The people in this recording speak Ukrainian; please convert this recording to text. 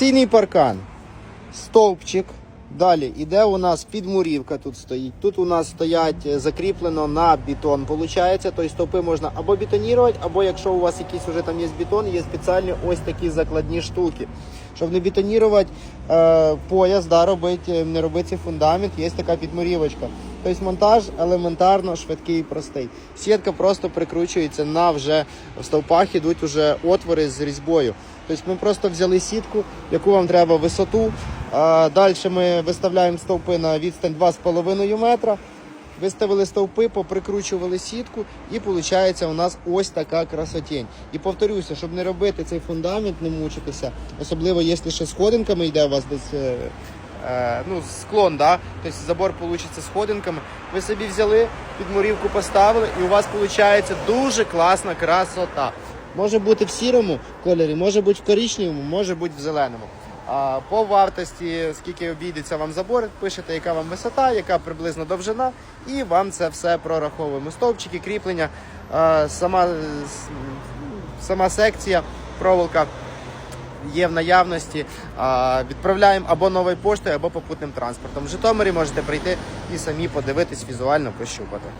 Ційний паркан, стовпчик. Далі іде у нас підмурівка тут стоїть. Тут у нас стоять е, закріплено на бетон. Получається, тобто стовпи можна або бетонувати, або якщо у вас якийсь уже там є бетон, є спеціальні ось такі закладні штуки. Щоб не бетонувати е, пояс, да, робити, не робити фундамент, є така підмурівочка. Тобто монтаж елементарно швидкий і простий. Сітка просто прикручується на вже в стовпах ідуть уже отвори з різьбою. Тобто ми просто взяли сітку, яку вам треба висоту. Далі ми виставляємо стовпи на відстань 2,5 метра. Виставили стовпи, поприкручували сітку, і виходить у нас ось така красотень. І повторюся, щоб не робити цей фундамент, не мучитися, особливо якщо ще сходинками йде у вас десь е, ну, склон, да? тобто забор вийде сходинками. Ви собі взяли, підмурівку поставили, і у вас виходить дуже класна красота. Може бути в сірому кольорі, може бути в коричневому, може бути в зеленому. А по вартості, скільки обійдеться вам забор, пишете, яка вам висота, яка приблизно довжина, і вам це все прораховуємо. Стовпчики, кріплення, сама, сама секція, проволока є в наявності. Відправляємо або новою поштою, або попутним транспортом. В Житомирі можете прийти і самі подивитись візуально, пощупати.